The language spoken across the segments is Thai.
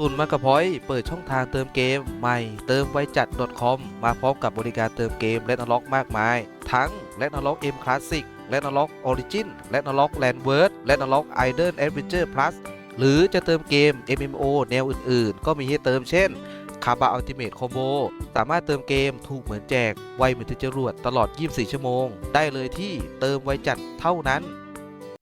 ตุนมากระพอยเปิดช่องทางเติมเกมใหม่ เติมไวจัด .com มาพร้อมกับบริการเติมเกมและนล็อกมากมาย ทั้งและนล็อก M Classic และนล็อก Origin และนล็อก Landward และนล็อก Idle Adventure Plus หรือจะเติมเกม MMO แนวอื่นๆ ก็มีให้เติมเช่นคาบาอัลติเม e คอมโบสามารถเติมเกมถูกเหมือนแจก ไวเหมือนจรวดตลอด 24 ชั่วโมง ได้เลยที่เติมไวจัดเท่านั้น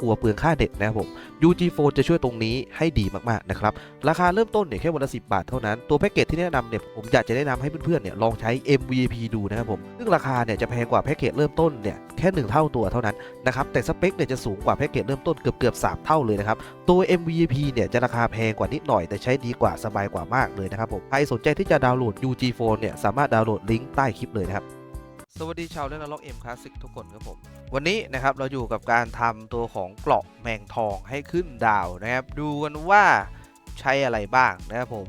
กลัวเปลืองค่าเน็ตนะครับผม UG Phone จะช่วยตรงนี้ให้ดีมากๆนะครับ ราคาเริ่มต้นเนี่ยแค่วันละ10 บาทเท่านั้น ตัวแพ็กเกจที่แนะนำเนี่ยผมอยากจะแนะนำให้เพื่อนๆเนี่ยลองใช้ MVP ดูนะครับผม ซึ่งราคาเนี่ยจะแพงกว่าแพ็กเกจเริ่มต้นเนี่ยแค่ 1 เท่าตัวเท่านั้นนะครับแต่สเปคเนี่ยจะสูงกว่าแพ็กเกจเริ่มต้นเกือบเกือบๆ3เท่าเลยนะครับตัว MVP เนี่ยจะราคาแพงกว่านิดหน่อย แต่ใช้ดีกว่าสบายกว่ามากเลยนะครับผม ใครสนใจที่จะดาวน์โหลด UG Phone เนี่ย สามารถดาวน์โหลดลิงก์ใต้คลิปเลยนะครับ สวัสดีชาวเล่นล็อกเอ็มคลาสสิกทุกคนครับผม วันนี้นะครับเราอยู่กับการทำตัวของเกราะแมงทองให้ขึ้นดาวนะครับ ดูกันว่าใช้อะไรบ้างนะครับผม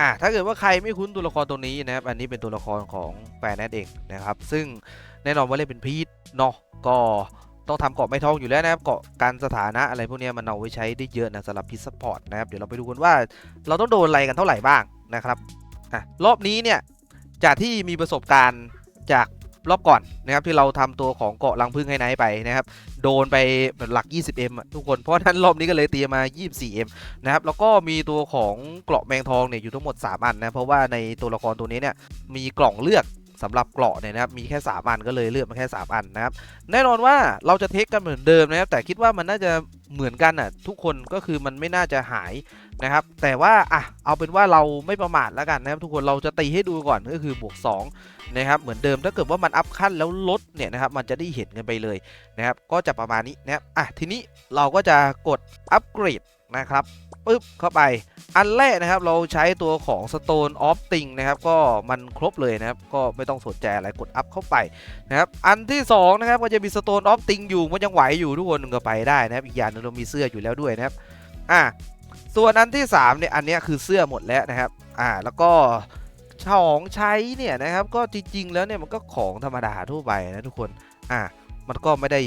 อะถ้าเกิดว่าใครไม่คุ้นตัวละครตัวนี้นะครับ อันนี้เป็นตัวละครของแฟนแนทเองนะครับ ซึ่งแน่นอนว่าเล่นเป็นพีทเนาะก็ต้องทำเกราะไม่ทองอยู่แล้วนะครับเกราะการสถานะอะไรพวกนี้มันเอาไว้ใช้ได้เยอะนะสำหรับพีทสปอร์ตนะครับเดี๋ยวเราไปดูกันว่าเราต้องโดนอะไรกันเท่าไหร่บ้างนะครับอะรอบนี้เนี่ยจากที่มีประสบการณ์จาก รอบก่อนนะครับที่เราทำตัวของเกาะลังพึ่งให้ไนท์ไปนะครับโดนไปหลัก 20M อะทุกคนเพราะฉะนั้นรอบนี้ก็เลยเตรียมมา 24M นะครับแล้วก็มีตัวของเกราะแมงทองเนี่ยอยู่ทั้งหมด 3 อันนะเพราะว่าในตัวละครตัวนี้เนี่ยมีกล่องเลือกสำหรับเกราะเนี่ยนะครับมีแค่ 3 อันก็เลยเลือกมาแค่ 3 อันนะครับแน่นอนว่าเราจะเทคกันเหมือนเดิมนะครับแต่คิดว่ามันน่าจะเหมือนกันอะทุกคนก็คือมันไม่น่าจะหาย นะครับ แต่ว่าอะเอาเป็นว่าเราไม่ประมาทแล้วกันนะครับทุกคนเราจะตีให้ดูก่อนก็คือบวก2นะครับเหมือนเดิมถ้าเกิดว่ามันอัพขั้นแล้วลดเนี่ยนะครับมันจะได้เห็นกันไปเลยนะครับก็จะประมาณนี้นะครับอะทีนี้เราก็จะกดอัปเกรดนะครับปึ๊บเข้าไปอันแรกนะครับเราใช้ตัวของ Stone of Thing นะครับก็มันครบเลยนะครับก็ไม่ต้องสนใจอะไรกดอัพเข้าไปนะครับอันที่สองนะครับก็จะมี Stone of Thing อยู่มันยังไหวอยู่ทุกคนก็ไปได้นะครับอีกอย่างนึงเรามีเสื้ออยู่แล้วด้วยนะครับอะ ส่วนอันที่สามเนี่ยอันนี้คือเสื้อหมดแล้วนะครับอ่าแล้วก็ของใช้เนี่ยนะครับก็จริง ๆ แล้วเนี่ยมันก็ของธรรมดาทั่วไปนะทุกคนอะมันก็ไม่ได้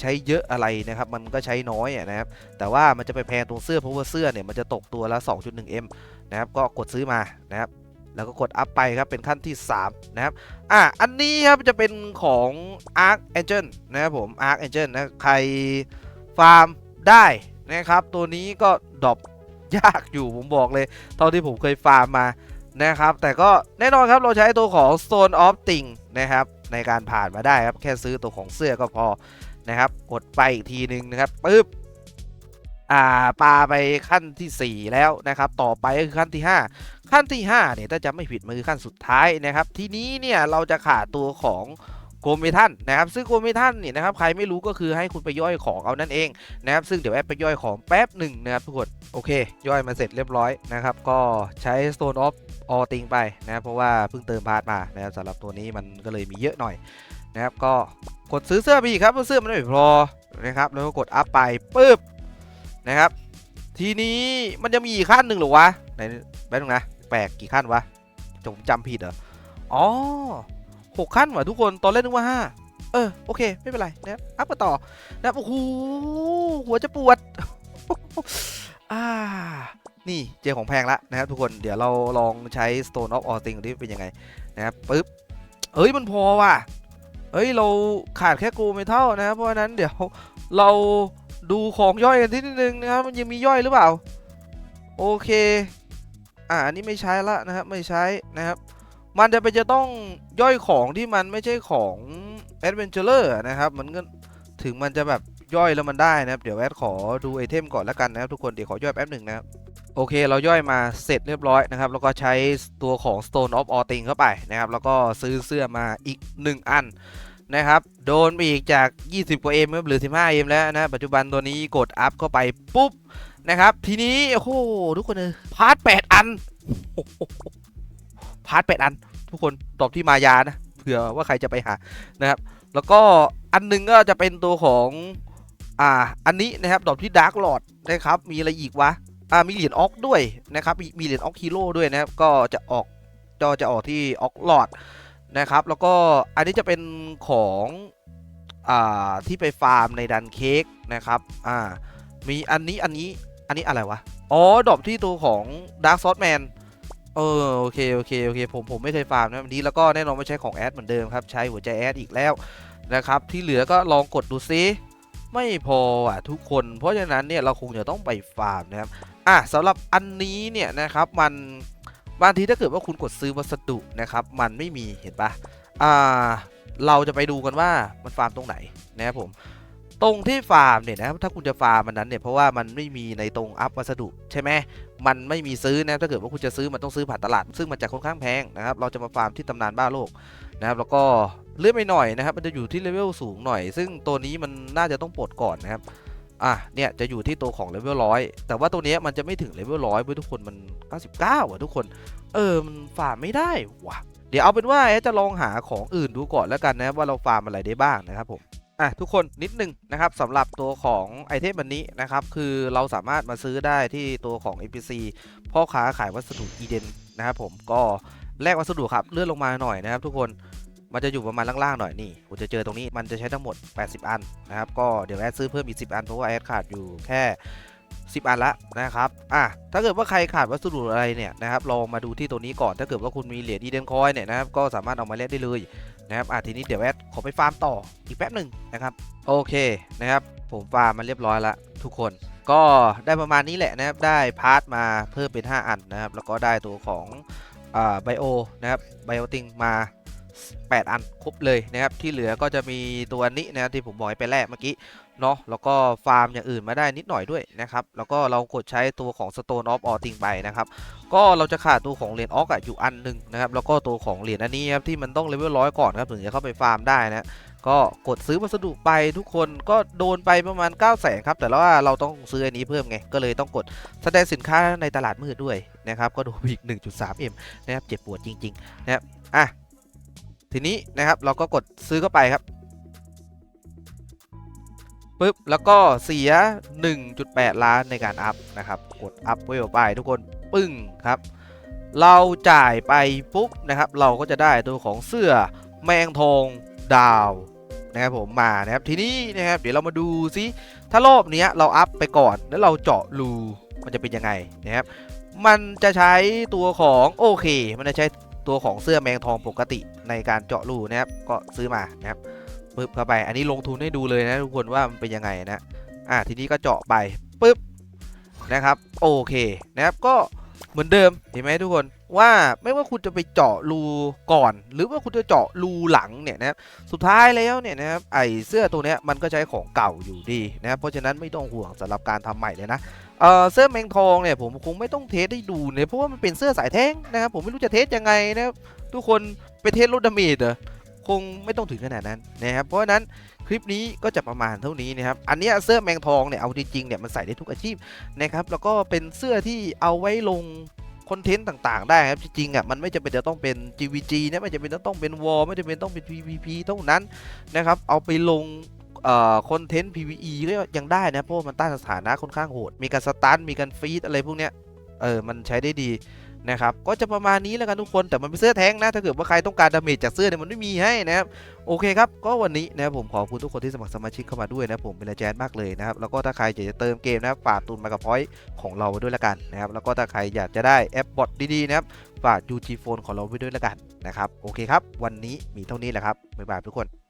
ใช้เยอะอะไรนะครับ มันก็ใช้น้อยอะนะครับ แต่ว่ามันจะไปแพงตรงเสื้อเพราะว่าเสื้อเนี่ยมันจะตกตัวละ 2.1M นะครับ ก็กดซื้อมานะครับ แล้วก็กดอัพไปครับ เป็นขั้นที่ 3 นะครับ อะ อันนี้ครับจะเป็นของ Arc Angel นะครับผม Arc Angel นะ ใครฟาร์มได้ นะครับ ตัวนี้ก็ดรอปยากอยู่ผมบอกเลย เท่าที่ผมเคยฟาร์มมานะครับ แต่ก็แน่นอนครับเราใช้ตัวของ Stone of Thing นะครับ ในการผ่านมาได้ครับ แค่ซื้อตัวของเสื้อก็พอนะครับ กดไปอีกทีหนึ่งนะครับปึ๊บอ่าปาไปขั้นทีสี่ 4 แล้วนะครับ ต่อไปก็คือขั้นที่ 5 ขั้นที่5เนี่ยถ้าจะไม่ผิดมันคือขั้นสุดท้ายนะครับ ทีนี้เนี่ยเราจะขาดตัวของ โกเมทันนะครับซึ่งโกเมทันเนี่ยนะครับใครไม่รู้ก็คือให้คุณไปย่อยของเอานั่นเองนะครับซึ่งเดี๋ยวแอดไปย่อยของแป๊บหนึ่งนะครับทุกคนโอเค ย่อยมาเสร็จเรียบร้อยนะครับก็ใช้ Stone of All Thing ไปนะครับเพราะว่าเพิ่งเติมพาร์ทมานะครับสำหรับตัวนี้มันก็เลยมีเยอะหน่อยนะครับก็กดซื้อเสื้อไปอีกครับเพราะเสื้อมันไม่พอนะครับแล้วก็กดอัพไปปึ๊บนะครับ ทีนี้มันจะมีอีกขั้นหนึ่งหรอวะไหนแป๊บนึงนะแปลกกี่ขั้นวะผมจำผิดเหรออ๋อ หกขั้นว่ะทุกคนตอนแรกนึกว่าห้าเออ โอเค ไม่เป็นไรนะครับอัพมาต่อนะครับโอ้โหหัวจะปวดอ่านี่เจอของแพงละนะครับทุกคนเดี๋ยวเราลองใช้ Stone of All Things ดูดิเป็นยังไงนะครับปึ๊บเอ้ยมันพอว่ะเอ้ยเราขาดแค่กูไม่เท่านะครับเพราะฉะนั้นเดี๋ยวเราดูของย่อยกันที่นิดนึงนะครับมันยังมีย่อยหรือเปล่า โอเค อ่าอันนี้ไม่ใช้ละนะครับไม่ใช้นะครับ มันจะไปจะต้องย่อยของที่มันไม่ใช่ของ Adventurer นะครับ มันก็ถึงมันจะแบบย่อยแล้วมันได้นะครับ เดี๋ยวแอดขอดูไอเทมก่อนแล้วกันนะครับทุกคน เดี๋ยวขอย่อยแป๊บหนึ่งนะครับ โอเค เราย่อยมาเสร็จเรียบร้อยนะครับ แล้วก็ใช้ตัวของ Stone of All Things เข้าไปนะครับ แล้วก็ซื้อเสื้อมาอีก 1 อันนะครับ โดนไปอีกจาก 20 กว่า M ครับเหลือ 15 M แล้วนะ ปัจจุบันตัวนี้กดอัพเข้าไปปุ๊บนะครับ ทีนี้ โอ้โห ทุกคนเลยพาร์ท8อัน พาร์ท8อัน ทุกคนตอบที่มายานะเผื่อว่าใครจะไปหานะครับ แล้วก็อันหนึงก็จะเป็นตัวของอ่าอันนี้นะครับดอกที่ดาร์กหลอดนะครับมีอะไรอีกวะอ่ามีเหรียญออกด้วยนะครับมีมีเหรียญออกฮีโร่ด้วยนะครับก็จะออกก็จะออกที่ออกหลอดนะครับ แล้วก็อันนี้จะเป็นของอ่าที่ไปฟาร์มในดันเค้กนะครับอ่ามีอันนี้อันนี้อันนี้อะไรวะอ๋อดอกที่ตัวของดาร์กซอสแมน เออโอเคโอเคโอเคผมผมไม่เคยฟาร์มนะวันนี้แล้วก็แน่นอนไม่ใช่ของแอดเหมือนเดิมครับ ใช้หัวใจแอดอีกแล้วนะครับ ที่เหลือก็ลองกดดูซิไม่พออะทุกคนเพราะฉะนั้นเนี่ยเราคงจะต้องไปฟาร์มนะครับอะสำหรับอันนี้เนี่ยนะครับมันบางทีถ้าเกิดว่าคุณกดซื้อวัสดุนะครับ มันไม่มีเห็นปะอ่าเราจะไปดูกันว่ามันฟาร์มตรงไหนนะครับผม ตรงที่ฟาร์มเนี่ยนะครับถ้าคุณจะฟาร์มมันนั้นเนี่ยเพราะว่ามันไม่มีในตรงอัพวัสดุใช่ไหมมันไม่มีซื้อนะถ้าเกิดว่าคุณจะซื้อมันต้องซื้อผ่านตลาด ซึ่งมันจะค่อนข้างแพงนะครับเราจะมาฟาร์มที่ตำนานบ้าโลกนะครับแล้วก็เลื่อนไปหน่อยนะครับ มันจะอยู่ที่เลเวลสูงหน่อย ซึ่งตัวนี้มันน่าจะต้องปลดก่อนนะครับอะเนี่ยจะอยู่ที่ตัวของเลเวลร้อยแต่ว่าตัวนี้มันจะไม่ถึงเลเวลร้อยเว้ยทุกคนมัน 99อะทุกคน เออมันฟาร์มไม่ได้ว่ะ เดี๋ยวเอาเป็นว่าจะลองหาของอื่นดูก่อนแล้วกันนะว่าเราฟาร์มอะไรได้บ้างนะครับผม อะทุกคนนิดนึงนะครับสำหรับตัวของไอเทมอันนี้นะครับ คือเราสามารถมาซื้อได้ที่ตัวของ NPC พ่อค้าขายวัสดุอีเดนนะครับผมก็แลกวัสดุครับเลื่อนลงมาหน่อยนะครับ ทุกคนมันจะอยู่ประมาณล่างๆหน่อยนี่คุจะเจอตรงนี้มันจะใช้ทั้งหมด 80 อันนะครับ ก็เดี๋ยวแอดซื้อเพิ่มอีก 10 อันเพราะว่าแอดขาดอยู่แค่ 10 อันละนะครับอะถ้าเกิดว่าใครขาดวัสดุอะไรเนี่ยนะครับลองมาดูที่ตัวนี้ก่อนถ้าเกิดว่าคุณมีเหรียญอีเดนคอยเนี่ยนะครับก็สามารถเอามาเล่นได้เลย นะครับอะทีนี้เดี๋ยวแอดขอไปฟาร์มต่ออีกแป๊บหนึ่งนะครับ โอเคนะครับ ผมฟาร์มมาเรียบร้อยละทุกคนก็ได้ประมาณนี้แหละนะครับ ได้พาร์ทมาเพิ่มเป็น 5 อันนะครับ แล้วก็ได้ตัวของอ่าไบโอนะครับไบโอติงมา 8 อันครบเลยนะครับ ที่เหลือก็จะมีตัวนี้นะที่ผมบอกไปแลกเมื่อกี้เนาะแล้วก็ฟาร์มอย่างอื่นมาได้นิดหน่อยด้วยนะครับ แล้วก็เรากดใช้ตัวของ Stone of All Thing ไปนะครับ ก็เราจะขาดตัวของเหรียญออกอะอยู่อันหนึ่งนะครับ แล้วก็ตัวของเหรียญอันนี้ครับที่มันต้องเลเวลร้อยก่อนครับถึงจะเข้าไปฟาร์มได้นะก็กดซื้อวัสดุไปทุกคนก็โดนไปประมาณ 9 0 0แสนครับ แต่ว่าเราต้องซื้ออันนี้เพิ่มไง ก็เลยต้องกดแสดงสินค้าในตลาดมืดด้วยนะครับ ก็โดนอีก 1.3M นะครับเจ็บปวดจริง ๆ นะครับอะ ทีนี้นะครับเราก็กดซื้อเข้าไปครับปึ๊บแล้วก็เสีย 1.8 ล้านในการอัพนะครับ กดอัพเวลไปทุกคนปึ้งครับ เราจ่ายไปปุ๊บนะครับ เราก็จะได้ตัวของเสื้อแมงทองดาวนะครับผมมานะครับทีนี้นะครับเดี๋ยวเรามาดูซิถ้ารอบนี้เราอัพไปก่อนแล้วเราเจาะรูมันจะเป็นยังไงนะครับมันจะใช้ตัวของโอเค มันจะใช้ ตัวของเสื้อแมงทองปกติในการเจาะรูนะครับก็ซื้อมานะครับปึ๊บเข้าไป อันนี้ลงทุนให้ดูเลยนะทุกคนว่ามันเป็นยังไงนะอ่าทีนี้ก็เจาะไปปึ๊บนะครับโอเคนะครับก็ เหมือนเดิมเห็นไหมทุกคนว่าไม่ว่าคุณจะไปเจาะรูก่อน หรือว่าคุณจะเจาะรูหลังเนี่ยนะครับสุดท้ายแล้วเนี่ยนะครับไอเสื้อตัวเนี้ยมันก็ใช้ของเก่าอยู่ดีนะครับเพราะฉะนั้นไม่ต้องห่วงสำหรับการทำใหม่เลยนะเออเสื้อแมงทองเนี่ยผมคงไม่ต้องเทสให้ดูเนี่ยเพราะว่ามันเป็นเสื้อสายแท้งนะครับผมไม่รู้จะเทสยังไงนะครับทุกคนไปเทสลดดาเมจเหรอ คงไม่ต้องถึงขนาดนั้นนะครับเพราะฉะนั้นคลิปนี้ก็จะประมาณเท่านี้นะครับอันนี้เสื้อแมงทองเนี่ยเอาจริงๆเนี่ยมันใส่ได้ทุกอาชีพนะครับแล้วก็เป็นเสื้อที่เอาไว้ลงคอนเทนต์ต่างๆ ได้ครับจริงๆอะมันไม่จำเป็นจะต้องเป็น GVG นะไม่จำเป็นจะต้องเป็น War ไม่จำเป็นต้องเป็น PVP เท่านั้นนะครับเอาไปลงคอนเทนต์ PVE ก็ยังได้นะเพราะมันต้านสถานะค่อนข้างโหด มีการสตันมีการฟีดอะไรพวกเนี้ยเออมันใช้ได้ดี นะครับก็จะประมาณนี้แล้วกันทุกคนแต่มันเป็นเสื้อแท้งนะถ้าเกิดว่าใครต้องการดาเมจจากเสื้อเนี่ยมันไม่มีให้นะครับโอเคครับก็วันนี้นะครับผมขอบคุณทุกคนที่สมัครสมาชิกเข้ามาด้วยนะผมเป็นอาจารย์มากเลยนะครับแล้วก็ถ้าใครอยากจะเติมเกมนะครับฝากตุนมากับพอยต์ของเราไว้ด้วยละกันนะครับแล้วก็ถ้าใครอยากจะได้แอปบอทดีๆนะครับฝาก UG Phone ของเราไว้ด้วยละกันนะครับโอเคครับ วันนี้มีเท่านี้แหละครับบ๊ายบายทุกคน